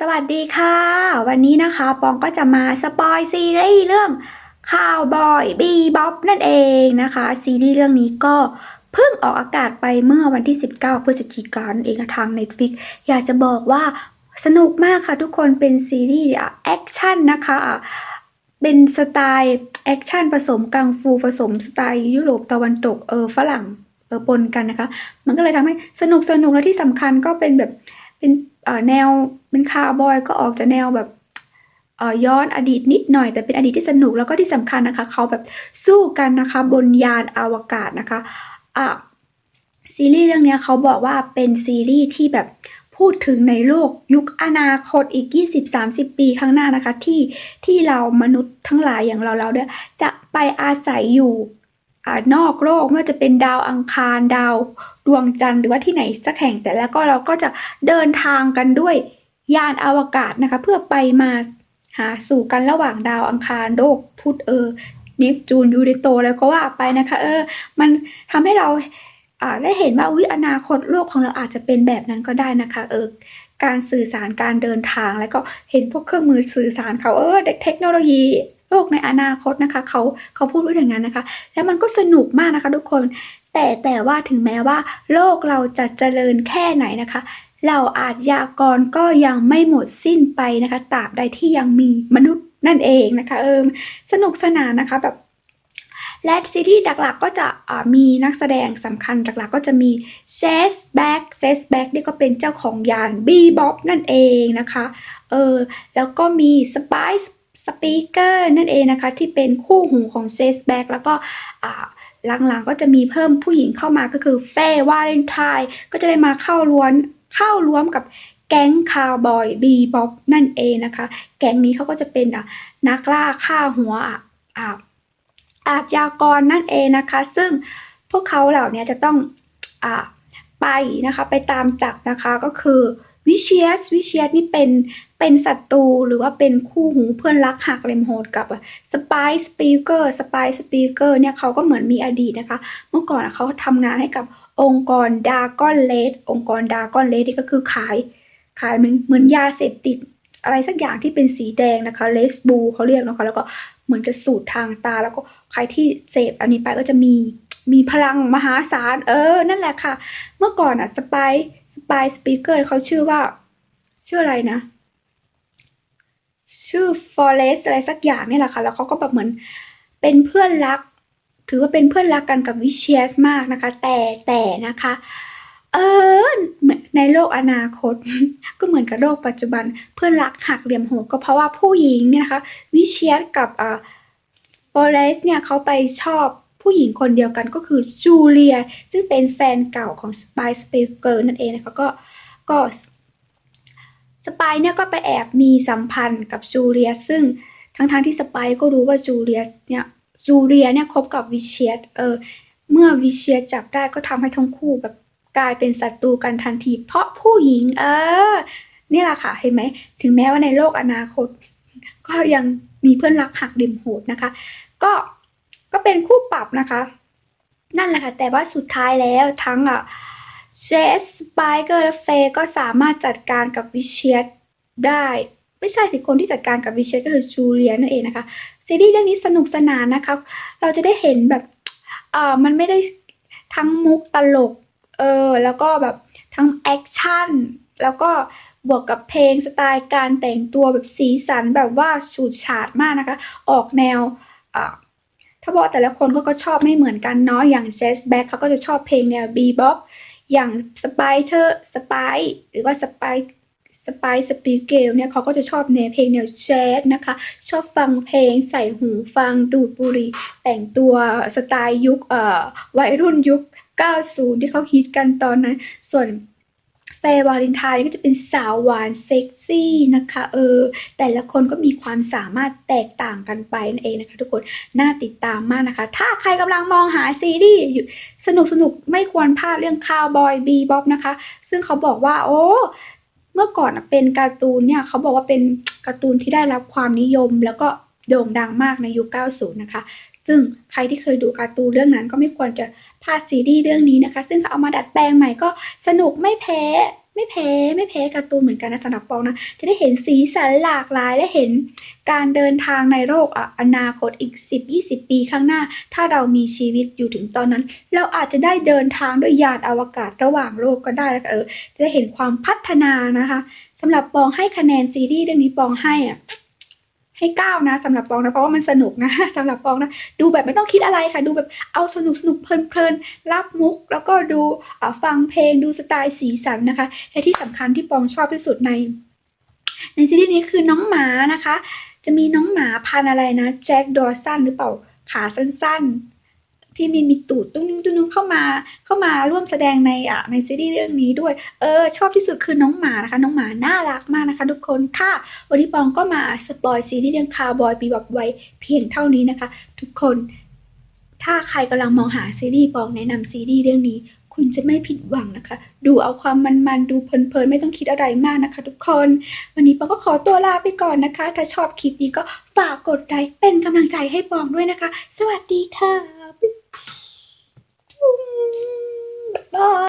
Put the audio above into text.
สวัสดีค่ะ วันนี้นะคะปองก็จะมาสปอยซีรีส์เรื่องข่าวบอยบีบ๊อบนั่นเองนะคะ ซีรีส์เรื่องนี้ก็เพิ่งออกอากาศไปเมื่อวันที่ 19 พฤศจิกายนเองทาง Netflix อยากจะบอกว่าสนุกมากค่ะทุกคนเป็นซีรีส์แอคชั่นนะคะเป็นสไตล์แอคชั่นผสมกังฟูผสมสไตล์ยุโรปตะวันตกเออฝรั่งเออปนกันนะคะ มันก็เลยทำให้สนุกสนุกและที่สำคัญก็เป็นแบบเป็น แนวเป็นคาวบอยก็ออกจากแนวแบบย้อนอดีตนิดหน่อยแต่เป็นอดีตที่สนุกแล้วก็ที่สำคัญนะคะเขาแบบสู้กันนะคะบนยานอวกาศนะคะอะซีรีส์เรื่องนี้เขาบอกว่าเป็นซีรีส์ที่แบบพูดถึงในโลกยุคอนาคตอีก 20-30 ปีข้างหน้านะคะที่ที่เรามนุษย์ทั้งหลายอย่างเราเราเนี่ยจะไปอาศัยอยู่ นอกโลกไม่ว่าจะเป็นดาวอังคารดาวดวงจันทร์หรือว่าที่ไหนสักแห่งแต่แล้วก็เราก็จะเดินทางกันด้วยยานอวกาศนะคะ เพื่อไปมาหาสู่กันระหว่างดาวอังคารโลกพุธเออเนปจูนยูเรโตแล้วก็ว่าไปนะคะ เออ มันทำให้เราอ่าได้เห็นว่าวิอนาคตโลกของเราอาจจะเป็นแบบนั้นก็ได้นะคะ เออการสื่อสารการเดินทางแล้วก็เห็นพวกเครื่องมือสื่อสารเขาเออเทคโนโลยี โลกในอนาคตนะคะ เขาเขาพูดไว้อย่างนั้นนะคะ แล้วมันก็สนุกมากนะคะ ทุกคน แต่แต่ว่าถึงแม้ว่า โลกเราจะเจริญแค่ไหนนะคะเหล่าอาชญากรก็ยังไม่หมดสิ้นไปนะคะตราบใดที่ยังมีมนุษย์นั่นเองนะคะ เออสนุกสนานนะคะแบบและซีรีส์หลักๆก็จะมีนักแสดงสำคัญหลักๆก็จะมีเชสแบ็กเชสแบ็กนี่ก็เป็นเจ้าของยานบีบ๊อบนั่นเองนะคะ เออ แล้วก็มีสไปซ์ส สปีกเกอร์นั่นเองนะคะ ที่เป็นคู่หูของเชสแบ็กแล้วก็หลังๆก็จะมีเพิ่มผู้หญิงเข้ามาก็คือเฟย์วาเลนไทน์ก็จะได้มาเข้าล้วนเข้าร่วมกับแก๊งคาวบอยบีบ๊อบนั่นเองนะคะ แก๊งนี้เขาก็จะเป็นนักล่าฆ่าหัวอะอะอาชญากรนั่นเองนะคะ ซึ่งพวกเขาเหล่านี้จะต้องอไปนะคะ ไปตามจับนะคะก็คือ วิเชียสวิเชียสนี่เป็นเป็นศัตรูหรือว่าเป็นคู่หูเพื่อนรักหักเลมโหดกับสปายสปีเกอร์สปายสปีเกอร์เนี่ยเขาก็เหมือนมีอดีตนะคะ เมื่อก่อนเขาทำงานให้กับองค์กรดากอนเลดองค์กรดากอนเลดนี่ก็คือขาย ขายเหมือนเหมือนยาเสพติดอะไรสักอย่างที่เป็นสีแดงนะคะเลสบูเขาเรียกนะคะแล้วก็เหมือนจะสูตรทางตาแล้วก็ใครที่เสพอันนี้ไปก็จะมี มีพลังมหาศาล เออ นั่นแหละค่ะ เมื่อก่อนอะสปายสปายสปีกเกอร์เขาชื่อว่า ชื่ออะไรนะ ชื่อ Forest อะไรสักอย่างนี่แหละค่ะ แล้วเขาก็แบบเหมือนเป็นเพื่อนรัก ถือว่าเป็นเพื่อนรักกันกับวิเชียสมากนะคะ แต่แต่นะคะ เออในโลกอนาคต ก็เหมือนกับโลกปัจจุบัน เพื่อนรักหักเหลี่ยมโหดก็เพราะว่าผู้หญิงเนี่ยนะคะ วิเชียสกับอ่า Forest เนี่ยเขาไปชอบ ผู้หญิงคนเดียวกันก็คือจูเลีย ซึ่งเป็นแฟนเก่าของสปายสเปเกอร์นั่นเองนะคะก็ก็สไปายเนี่ยก็ไปแอบมีสัมพันธ์กับจูเลีย ซึ่งทั้งๆทที่สไปายก็รู้ว่าจูเลียเนี่ยจูเลียเนี่ยคบกับวิเชียเออเมื่อวิเชียจับได้ก็ทำให้ทั้งคู่แบบกลายเป็นศัตรูกันทันที เพราะผู้หญิง เออนี่แหละค่ะเห็นไหม ถึงแม้ว่าในโลกอนาคต ก็ยังมีเพื่อนรักหักดิมโหดนะคะ ก็ ก็เป็นคู่ปรับนะคะ นั่นแหละค่ะ แต่ว่าสุดท้ายแล้วทั้งอะเชสไปเกอร์และเฟก็สามารถจัดการกับวิเชียได้ ไม่ใช่สิคนที่จัดการกับวิเชียก็คือจูเลียนั่นเองนะคะซีรีส์เรื่องนี้สนุกสนานนะคะ เราจะได้เห็นแบบอ่ามันไม่ได้ทั้งมุกตลกเออแล้วก็แบบทั้งแอคชั่นแล้วก็บวกกับเพลงสไตล์การแต่งตัวแบบสีสันแบบว่าฉูดฉาดมากนะคะ ออกแนวอ่า ถ้าบอกแต่ละคนก็ก็ชอบไม่เหมือนกันเนาะอย่างเจสแบ็คเขาก็จะชอบเพลงแนวบีบ๊อบอย่างสไปเทอร์สไปหรือว่าสไปสไปสปีเกลเนี่ยเขาก็จะชอบแนวเพลงแนวแจ๊สนะคะ ชอบฟังเพลงใส่หูฟังดูดบุหรี่แต่งตัวสไตล์ยุคเอ่อวัยรุ่นยุค 90 ที่เขาฮิตกันตอนนั้น ส่วน เฟย์วาเลนไทน์ก็จะเป็นสาวหวานเซ็กซี่นะคะเออแต่ละคนก็มีความสามารถแตกต่างกันไปนั่นเองนะคะ ทุกคนน่าติดตามมากนะคะ ถ้าใครกำลังมองหาซีรีส์อยู่สนุกสนุกไม่ควรพลาดเรื่องคาวบอยบีบ๊อบนะคะ ซึ่งเขาบอกว่าโอ้เมื่อก่อนเป็นการ์ตูนเนี่ยเขาบอกว่าเป็นการ์ตูนที่ได้รับความนิยมแล้วก็โด่งดังมากในยุค 90 นะคะ ซึ่งใครที่เคยดูการ์ตูนเรื่องนั้นก็ไม่ควรจะพลาดซีรีส์เรื่องนี้นะคะ ซึ่งเขาเอามาดัดแปลงใหม่ก็สนุกไม่แพ้ไม่แพ้ไม่แพ้การ์ตูนเหมือนกันนะสำหรับปองนะจะได้เห็นสีสันหลากหลายและเห็นการเดินทางในโลกออนาคตอีก 10-20 ปีข้างหน้า ถ้าเรามีชีวิตอยู่ถึงตอนนั้น เราอาจจะได้เดินทางด้วยยานอวกาศระหว่างโลกก็ได้แล้วเออจะได้เห็นความพัฒนานะคะสำหรับปองให้คะแนนซีรีส์เรื่องนี้ปองให้อะ ให้เก้านะสำหรับปองนะเพราะว่ามันสนุกนะสำหรับปองนะดูแบบไม่ต้องคิดอะไรค่ะ ดูแบบเอาสนุกสนุกเพลินเพลินรับมุก แล้วก็ดูฟังเพลงดูสไตล์สีสันนะคะและที่สำคัญที่ปองชอบที่สุดใน ในซีรีส์นี้คือน้องหมานะคะ จะมีน้องหมาพันอะไรนะแจ็คดอสันหรือเปล่าขาสั้นๆ ที่มีมีตูดตุ้งตุ้งตุ้งเข้ามาเข้ามาร่วมแสดงในอะในซีรีส์เรื่องนี้ด้วย เออ ชอบที่สุดคือน้องหมานะคะ น้องหมาน่ารักมากนะคะทุกคนค่ะ วันนี้ปองก็มาสปอยซีรีส์เรื่องคาร์บอยปีแบบไว้เพียงเท่านี้นะคะ ทุกคน ถ้าใครกำลังมองหาซีรีส์ปองแนะนำซีรีส์เรื่องนี้ คุณจะไม่ผิดหวังนะคะ ดูเอาความมันๆดูเพลินๆไม่ต้องคิดอะไรมากนะคะ ทุกคน วันนี้ปองก็ขอตัวลาไปก่อนนะคะ ถ้าชอบคลิปนี้ก็ฝากกดไลค์เป็นกำลังใจให้ปองด้วยนะคะ สวัสดีค่ะ Bye.